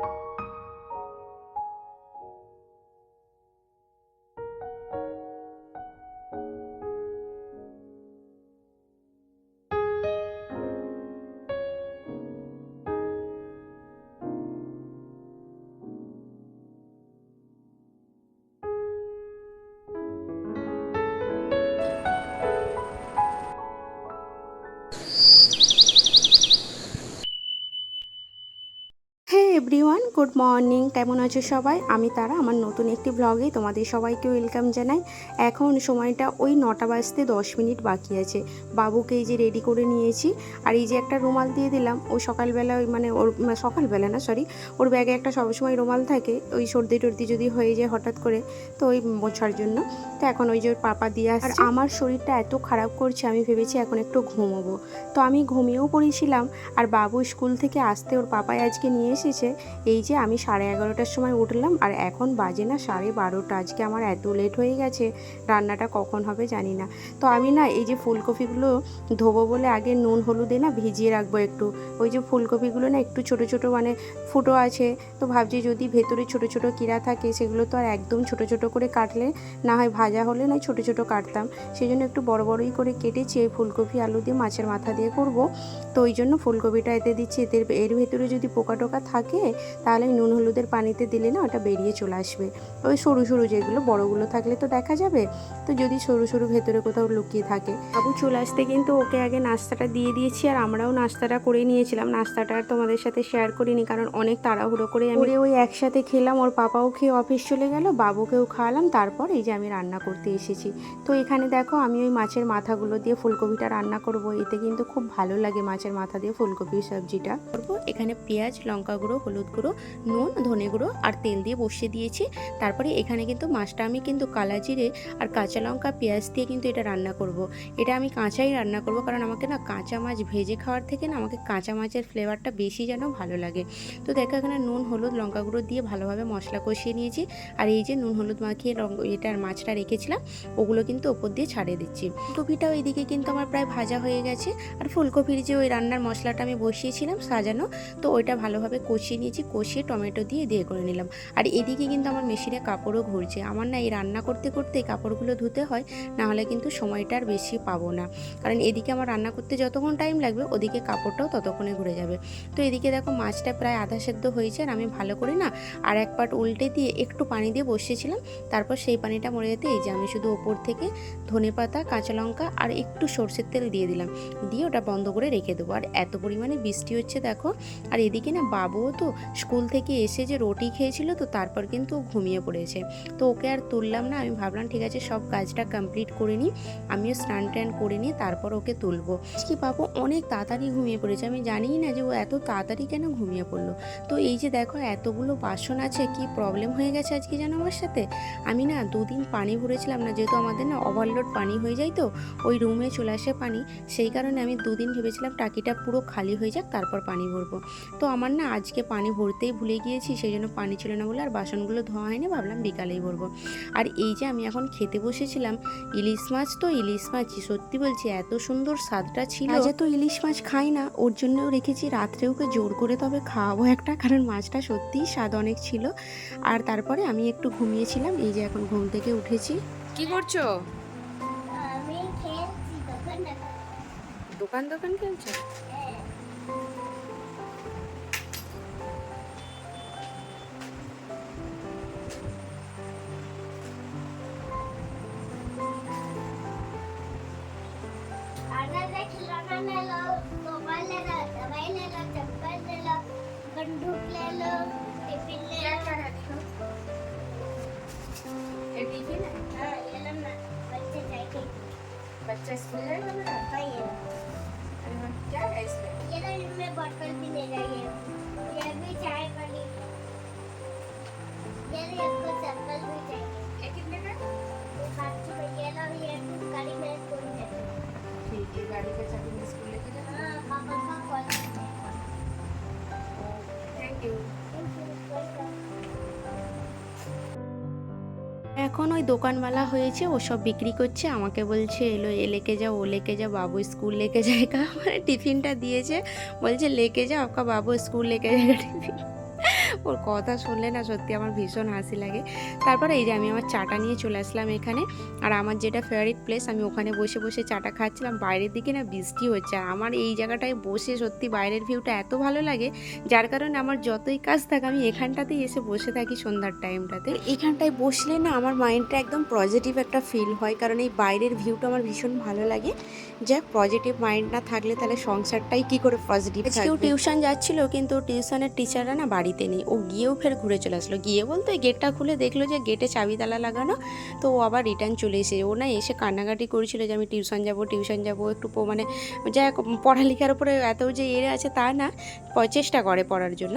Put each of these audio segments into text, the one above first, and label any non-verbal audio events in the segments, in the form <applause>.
হ্যাঁ everyone good morning. কেমন আছো সবাই? আমি তারা আমার নতুন একটি ব্লগে তোমাদের সবাইকে ওয়েলকাম জানাই। এখন সময়টা ওই নটা বাজতে দশ মিনিট বাকি আছে। বাবুকে এই যে রেডি করে নিয়েছি আর এই যে একটা রুমাল দিয়ে দিলাম। ও সকালবেলা ওই মানে ওর সকালবেলা না সরি ওর ব্যাগে একটা সবসময় রুমাল থাকে। ওই সর্দি টর্দি যদি হয়ে যায় হঠাৎ করে তো ওই মোছার জন্য। তো এখন ওই যে ওর পাপা দিয়ে আর আমার শরীরটা এত খারাপ করছে আমি ভেবেছি এখন একটু ঘুমোবো। তো আমি ঘুমিয়েও পড়েছিলাম আর বাবু স্কুল থেকে আসতে ওর পাপাই আজকে নিয়ে এসেছে। এই যে আমি সাড়ে এগারোটার সময় উঠলাম আর এখন বাজে না সাড়ে বারোটা। আজকে আমার এত লেট হয়ে গেছে, রান্নাটা কখন হবে জানি না। তো আমি না এই যে ফুলকপিগুলো ধোবো বলে আগে নুন হলুদে না ভিজিয়ে রাখব একটু। ওই যে ফুলকপিগুলো না একটু ছোট ছোট মানে ফুটো আছে। তো ভাবছি যদি ভেতরে ছোট ছোট কিরা থাকে সেগুলো তো আর একদম ছোট ছোট করে কাটলে না হয় ভাজা হলে না ছোট ছোট কাটতাম। সেই জন্য একটু বড় বড়ই করে কেটেছি এই ফুলকপি আলু দিয়ে মাছের মাথা দিয়ে করব। তো ওই জন্য ফুলকপিটা এতে দিচ্ছি। এতে এর ভেতরে যদি পোকা টোকা থাকে তাহলে ওই নুন হলুদের পানিতে দিলে না ওটা বেরিয়ে চলে আসবে। ওই সরু সরু যেগুলো বড়গুলো থাকলে তো দেখা যাবে। তো যদি সরু সরু ভেতরে কোথাও লুকিয়ে থাকে। বাবু চলে আসতে কিন্তু ওকে আগে নাস্তাটা দিয়ে দিয়েছি আর আমরাও নাস্তাটা করে নিয়েছিলাম। নাস্তাটা আর তোমাদের সাথে শেয়ার করিনি কারণ অনেক তাড়াহুড়ো করে আমি ওই একসাথে খেলাম ওর পাপাও খেয়ে অফিস চলে গেল বাবুকেও খাওয়ালাম তারপর এই যে আমি রান্না করতে এসেছি। তো এখানে দেখো আমি ওই মাছের মাথাগুলো দিয়ে ফুলকপিটা রান্না করব। এতে কিন্তু খুব ভালো লাগে মাছের মাথা দিয়ে ফুলকপির সবজিটা। করব। এখানে পেঁয়াজ লঙ্কা গুঁড়ো হলুদ গুঁড়ো, নুন, ধনে গুঁড়ো আর তেল দিয়ে বসিয়ে দিয়েছি। তারপরে এখানে কিন্তু মাছটা আমি কিন্তু কালা জিরে আর কাঁচা লঙ্কা, পেঁয়াজ দিয়ে কিন্তু এটা রান্না করব। এটা আমি কাঁচাই রান্না করব কারণ আমাকে না কাঁচা মাছ ভেজে খাওয়ার থেকে না আমাকে কাঁচা মাছের ফ্লেভারটা বেশি যেন ভালো লাগে। তো দেখো এখানে নুন, হলুদ, লঙ্কা গুঁড়ো দিয়ে ভালোভাবে মশলা কষিয়ে নিয়েছি। আর এই যে নুন, হলুদ মাখিয়ে রং এটার মাছটা রেখেছিলাম, ওগুলো কিন্তু ওপর দিয়ে ছাড়িয়ে দিচ্ছি। ফুলকপিটাও এদিকে কিন্তু আমার প্রায় ভাজা হয়ে গেছে। আর ফুলকপির যে ওই রান্নার মশলাটা আমি বসিয়েছিলাম সাজানো, তো ওইটা ভালোভাবে কষিয়ে নিয়েছি কষিয়ে টমেটো দিয়ে দিয়ে করে নিলাম। আর এদিকে কিন্তু আমার মেশিনে কাপড়ও ঘুরছে। আমার না এই রান্না করতে করতে কাপড়গুলো ধুতে হয়, নাহলে কিন্তু সময়টা আর বেশি পাবো না। কারণ এদিকে আমার রান্না করতে যতক্ষণ টাইম লাগবে, ওদিকে কাপড়টাও ততক্ষণে ঘুরে যাবে। তো এদিকে দেখো মাছটা প্রায় আধা সেদ্ধ হয়েছে আর আমি ভালো করে না আর এক পাট উল্টে দিয়ে একটু পানি দিয়ে বসিয়েছিলাম। তারপর সেই পানিটা মরে যেতে এই যে আমি শুধু ওপর থেকে ধনে পাতা, কাঁচা লঙ্কা আর একটু সর্ষের তেল দিয়ে দিলাম। দিয়ে ওটা বন্ধ করে রেখে দেবো। আর এত পরিমাণে বৃষ্টি হচ্ছে দেখো। আর এদিকে না বাবুও তো স্কুল থেকে এসে যে রুটি খেয়েছিল তো তারপর কিন্তু ঘুমিয়ে পড়েছে। তো ওকে আর তুললাম না, আমি ভাবলাম, ঠিক আছে, সব কাজটা কমপ্লিট করে নিই আমিও স্নান ট্যান করে নিয়ে তারপর ওকে তুলবো। কি বাবু, অনেক তাড়াতাড়ি ঘুমিয়ে পড়েছে, আমি জানিই না যে ও এত তাড়াতাড়ি কেন ঘুমিয়ে পড়ল? তো এই যে দেখো, এতগুলো বাসন আছে, কি প্রবলেম হয়ে গেছে আজকে যেন আমার সাথে? আমি না দুদিন পানি ভরেছিলাম না, যেহেতু আমাদের না ওভারলোড পানি হয়ে যায় তো, ওই রুমে চলে আসে পানি, সেই কারণে আমি দুদিন ভেবেছিলাম টাকিটা পুরো খালি হয়ে যাক, তারপর পানি ভরবো। তো আমার না আজকে পানি ভরতেই ভুলে গিয়েছি সেই জন্য পানি ছিল না বলে আর বাসনগুলো ধোয়া হয়নি ভাবলাম বিকালেই ভরবো। আর এই যে আমি এখন খেতে বসেছিলাম ইলিশ মাছ তো ইলিশ মাছই সত্যি বলছি এত সুন্দর স্বাদটা ছিল। আজ তো ইলিশ মাছ খাই না ওর জন্যও রেখেছি রাত্রে ওকে জোর করে তবে খাওয়াবো একটা কারণ মাছটা সত্যিই স্বাদ অনেক ছিল। আর তারপরে আমি একটু ঘুমিয়েছিলাম এই যে এখন ঘুম থেকে উঠেছি। কি করছ? আমি দোকান দোকান দোকান খেলছো? टिफ़िन है हाँ ये लो ना बच्चे जाएँगे बच्चा स्कूल जाएगा मेरा हाँ ये क्या है इसमें ये लो इनमें बोतल भी ले जाइए ये भी चाय वाली ये इसको चप्पल भी चाहिए ये कितने का है? ये पाँच सौ में ये लो ये गाड़ी में स्कूल में ठीक है गाड़ी का चाबी मैं स्कूल এখন ওই দোকানওয়ালা হয়েছে, ও সব বিক্রি করছে, আমাকে বলছে, এলো, এ লেকে যাও, ও লেকে যাও, বাবু স্কুল লেকে যায় <laughs> মানে টিফিনটা দিয়েছে, বলছে, লেকে যাও আপকা বাবু স্কুল লেকে যায় টিফিন। ওর কথা শুনলে না সত্যি আমার ভীষণ হাসি লাগে। তারপরে এই যে আমি আমার চাটা নিয়ে চলে আসলাম এখানে। আর আমার যেটা ফেভারিট প্লেস আমি ওখানে বসে বসে চাটা খাচ্ছিলাম। বাইরের দিকে না বৃষ্টি হচ্ছে। আর আমার এই জায়গাটায় বসে সত্যি বাইরের ভিউটা এত ভালো লাগে যার কারণে আমার যতই কাজ থাকে আমি এখানটাতেই এসে বসে থাকি সন্ধ্যার টাইমটাতে এখানটায় বসলে না আমার মাইন্ডটা একদম পজিটিভ একটা ফিল হয়। কারণ এই বাইরের ভিউটা আমার ভীষণ ভালো লাগে। যাক পজিটিভ মাইন্ড না থাকলে তাহলে সংসারটাই কি করে পজিটিভ কেউ টিউশন যাচ্ছিল কিন্তু টিউশনের টিচাররা না বাড়িতে নেই। ও গিয়েও ফের ঘুরে চলে আসলো। গিয়ে বলতে গেটটা খুলে দেখল যে গেটে চাবি তালা লাগানো, তো ও আবার রিটার্ন চলে এসে, ও না এসে কান্নাকাটি করেছিল যে আমি টিউশন যাব টিউশন যাব, একটু মানে যাই পড়ালেখার উপরে এত যে এরে আছে তা না চেষ্টা করে পড়ার জন্য।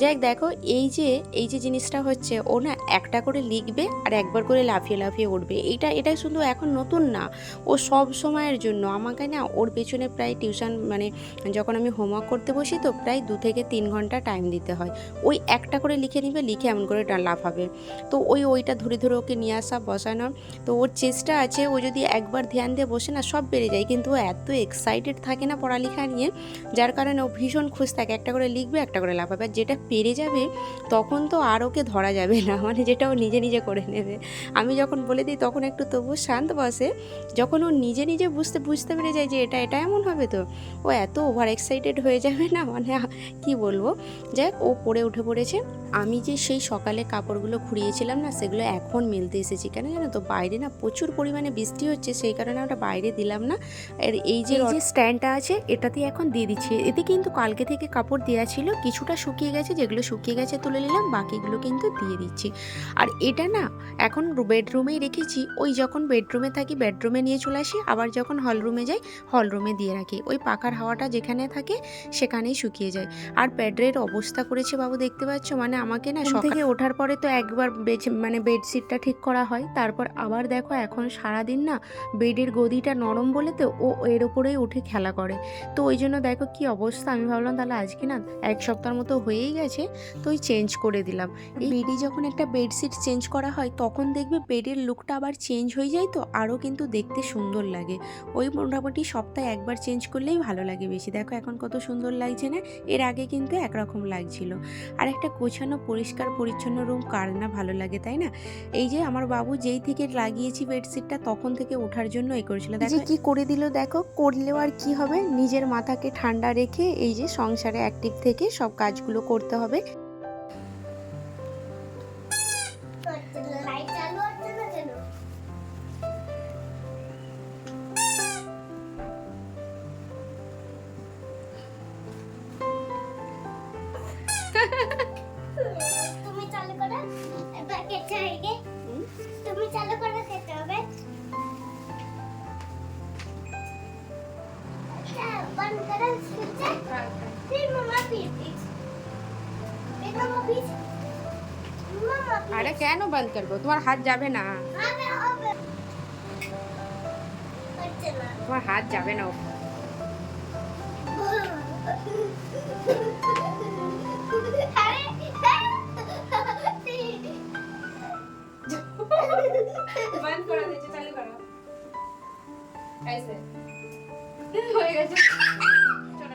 যাই দেখো এই যে এই যে জিনিসটা হচ্ছে, ও না একটা করে লিখবে আর একবার করে লাফিয়ে লাফিয়ে উঠবে। এটা এটা শুধু এখন নতুন না, ও সব সময়ের জন্য। আমাকে না ওর পেছনে প্রায় টিউশন মানে যখন আমি হোমওয়ার্ক করতে বসি তো প্রায় দু থেকে তিন ঘণ্টা টাইম দিতে হয়। ওই একটা করে লিখে নিবে, লিখে এমন করে লাফাবে। তো ওই ওইটা ধরে ধরে ওকে নিয়ে আসা বসানো তো ওর চেষ্টা আছে, ও যদি একবার ধ্যান দিয়ে বসে না, সব বেড়ে যায়। কিন্তু ও এত এক্সাইটেড থাকে না পড়ালেখা নিয়ে, যার কারণে ও ভীষণ খুশ থাকে। একটা করে লিখবে, একটা করে লাফাবে। আর যেটা পেরে যাবে, তখন তো আর ওকে ধরা যাবে না। মানে যেটা ও নিজে নিজে করে নেবে। আমি যখন বলে দিই, তখন একটু তবু শান্ত বসে। যখন ও নিজে নিজে বুঝতে বুঝতে পেরে যায় যে এটা এটা এমন হবে তো, ও এত ওভার এক্সাইটেড হয়ে যাবে না। মানে কি বলব? যাক ও পড়ে উঠে পড়েছে আমি যে সেই সকালে কাপড়গুলো খুঁড়িয়েছিলাম না সেগুলো এখন মেলতে এসেছি। কেন জানো তো? বাইরে না প্রচুর পরিমাণে বৃষ্টি হচ্ছে সেই কারণে ওটা বাইরে দিলাম না। আর এই যে যে স্ট্যান্ডটা আছে এটাতে এখন দিয়ে দিচ্ছি। এতে কিন্তু কালকে থেকে কাপড় দেওয়া ছিল কিছুটা শুকিয়ে গেছে যেগুলো শুকিয়ে গেছে তুলে নিলাম বাকিগুলো কিন্তু দিয়ে দিচ্ছি। আর এটা না এখন বেডরুমেই রেখেছি। ওই যখন বেডরুমে থাকি বেডরুমে নিয়ে চলে আসি আবার যখন হলরুমে যাই হলরুমে দিয়ে রাখি। ওই পাখার হাওয়াটা যেখানে থাকে সেখানেই শুকিয়ে যায়। আর প্যাডের অবস্থা করেছে বাবু দেখতে পাচ্ছ? মানে আমাকে না সকাল থেকে ওঠার পরে তো একবার বেছে- মানে বেডশিটটা ঠিক করা হয়। তারপর আবার দেখো এখন সারাদিন না বেডের গদিটা নরম বলে তো ও এর ওপরেই উঠে খেলা করে। তো ওই জন্য দেখো কি অবস্থা আমি ভাবলাম তাহলে আজকে না এক সপ্তাহের মতো হয়েই গেছে তো ওই চেঞ্জ করে দিলাম। এই বেডে যখন একটা বেডশিট চেঞ্জ করা হয় তখন দেখবে বেডের লুকটা আবার চেঞ্জ হয়ে যায় তো আরও কিন্তু দেখতে সুন্দর লাগে। ওই মোটামুটি সপ্তাহে একবার চেঞ্জ করলেই ভালো লাগে বেশি। দেখো এখন কত সুন্দর লাগছে না এর আগে কিন্তু একরকম লাগছিল। আর একটা গোছানো পরিষ্কার পরিচ্ছন্ন রুম কার না ভালো লাগে তাই না? এই যে আমার বাবু যেই থেকে লাগিয়েছি বেডশিটটা তখন থেকে ওঠার জন্য এ করেছিল। দেখো কি করে দিল দেখো করলেও আর কি হবে? নিজের মাথাকে ঠান্ডা রেখে এই যে সংসারে অ্যাক্টিভ থেকে সব কাজগুলো করতে হবে। আরে কেন বন্ধ করব তোমার হাত যাবে না হবে হবে হচ্ছে না তোমার হাত যাবে না বন্ধ করে দিচ্ছি চালু করো ऐसे হয়ে গেছে চলো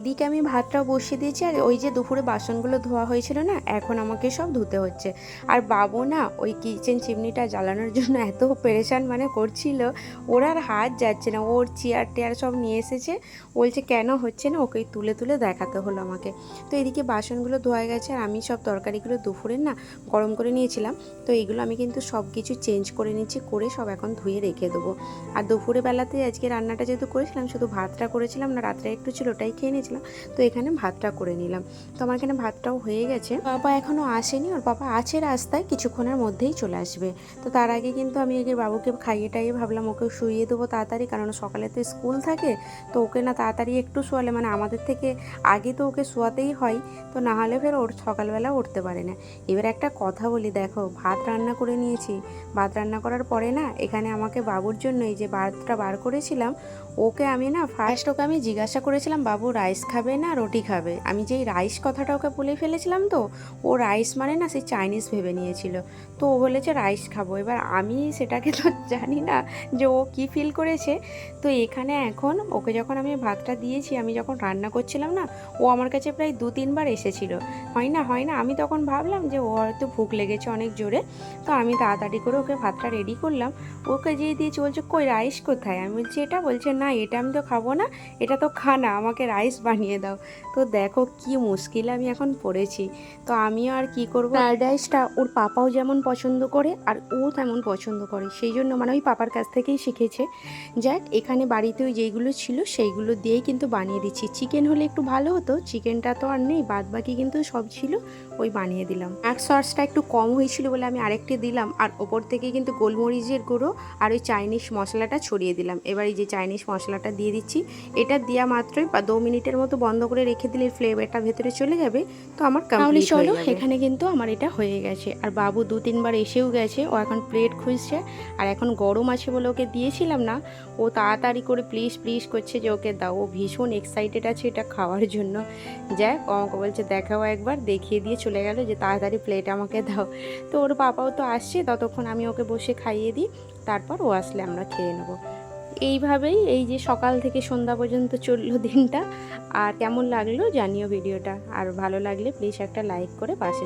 এদিকে আমি ভাতটাও বসিয়ে দিয়েছি, আর ওই যে দুপুরে বাসনগুলো ধোয়া হয়েছিল না, এখন আমাকে সব ধুতে হচ্ছে। আর বাবু না, ওই কিচেন চিমনিটা জ্বালানোর জন্য এত পেরেশান মানে করছিল, ওর আর হাত যাচ্ছে না, ওর চেয়ার টেয়ার সব নিয়ে এসেছে, বলছে কেন হচ্ছে না ওকে তুলে তুলে দেখাতে হলো আমাকে। তো এদিকে বাসনগুলো ধোয়া গেছে, আর আমি সব তরকারিগুলো দুপুরে না গরম করে নিয়েছিলাম, তো এইগুলো আমি কিন্তু সব কিছু চেঞ্জ করে নিচ্ছি, করে সব এখন ধুয়ে রেখে দেবো। আর দুপুরে বেলাতে আজকে রান্নাটা যেহেতু করেছিলাম, শুধু ভাতটা করেছিলাম না, রাত্রে একটু ছিল, ওটাই খেয়ে নিয়েছিলাম তো এখানে ভাতটা করে নিলাম। তো আমার এখানে ভাতটাও হয়ে গেছে। বাবা এখনও আসেনি, ওর বাবা আছে রাস্তায়, কিছুক্ষণের মধ্যেই চলে আসবে। তো তার আগে কিন্তু আমি আগে বাবুকে খাইয়ে টাইয়ে ভাবলাম, ওকে শুইয়ে দেবো তাড়াতাড়ি, কারণ সকালে তো স্কুল থাকে, তো ওকে না তাড়াতাড়ি একটু শোয়ালে মানে আমাদের থেকে আগে তো ওকে শোয়াতেই হয়, তো না হলে ফের ওর সকালবেলা উঠতে পারে না। এবার একটা কথা বলি, দেখো, ভাত রান্না করে নিয়েছি। ভাত রান্না করার পরে না, এখানে আমাকে বাবুর জন্য এই যে ভাতটা বার করেছিলাম ওকে আমি না ফার্স্ট ওকে আমি জিজ্ঞাসা করেছিলাম, বাবু রাইস খাবে না রুটি খাবে? আমি যেই রাইস কথাটা ওকে বলে ফেলেছিলাম তো, ও রাইস মানে না সে চাইনিজ ভেবে নিয়েছিল। তো ও বলেছে রাইস খাব। এবার আমি সেটাকে তো <laughs> জানি না যে ও কী ফিল করেছে। তো এখানে এখন ওকে যখন আমি ভাতটা দিয়েছি, আমি যখন রান্না করছিলাম না, ও আমার কাছে প্রায় দু তিনবার এসেছিল। হয় না হয় না, আমি তখন ভাবলাম যে ও হয়তো ভুক লেগেছে অনেক জোরে। তো আমি তাড়াতাড়ি করে ওকে ভাতটা রেডি করলাম। ওকে যেয়ে দিয়েছি বলছে, কই রাইস কোথায়? আমি বলছি, এটা। বলছে, না এটা আমি তো খাব না, এটা তো খানা আমাকে রাইস বানিয়ে দাও। তো দেখো কি মুশকিল আমি এখন পড়েছি। তো আমিও আর কি করব? ফ্রায়েড রাইসটা ওর পাপাও যেমন পছন্দ করে, আর ও তেমন পছন্দ করে। সেই জন্য মানে ওই পাপার কাছ থেকেই শিখেছে। যাক, এখানে বাড়িতে ওই যেইগুলো ছিল, সেইগুলো দিয়েই কিন্তু বানিয়ে দিচ্ছি। চিকেন হলে একটু ভালো হতো চিকেনটা তো আর নেই বাদ বাকি কিন্তু সব ছিল, ওই বানিয়ে দিলাম। এক সসটা একটু কম হয়েছিল বলে আমি আরেকটি দিলাম, আর ওপর থেকে কিন্তু গোলমরিচের গুঁড়ো আর ওই চাইনিজ মশলাটা ছড়িয়ে দিলাম। এবার এই যে চাইনিজ মশলাটা দিয়ে দিচ্ছি। এটা দেওয়া মাত্রই বা দু মিনিটের মতো বন্ধ করে রেখে দিলে ফ্লেভারটা ভেতরে চলে যাবে তো আমার কমপ্লিট চলো এখানে কিন্তু আমার এটা হয়ে গেছে। আর বাবু দু তিনবার এসেও গেছে ও এখন প্লেট খুঁজছে। আর এখন গরম আছে বলে ওকে দিয়েছিলাম না ও তাড়াতাড়ি করে প্লিজ প্লিজ করছে যে ওকে দাও। ও ভীষণ এক্সাইটেড আছে এটা খাওয়ার জন্য। যাক ও আমাকে বলছে দেখাও একবার দেখিয়ে দিয়ে চলে গেল যে তাড়াতাড়ি প্লেট আমাকে দাও। তো ওর পাপাও তো আসছে ততক্ষণ আমি ওকে বসে খাইয়ে দিই তারপর ও আসলে আমরা খেয়ে নেব। এইভাবেই এই যে সকাল থেকে সন্ধ্যা পর্যন্ত চলল দিনটা আর কেমন লাগল জানিও ভিডিওটা আর ভালো লাগলে প্লিজ একটা লাইক করে পাশে।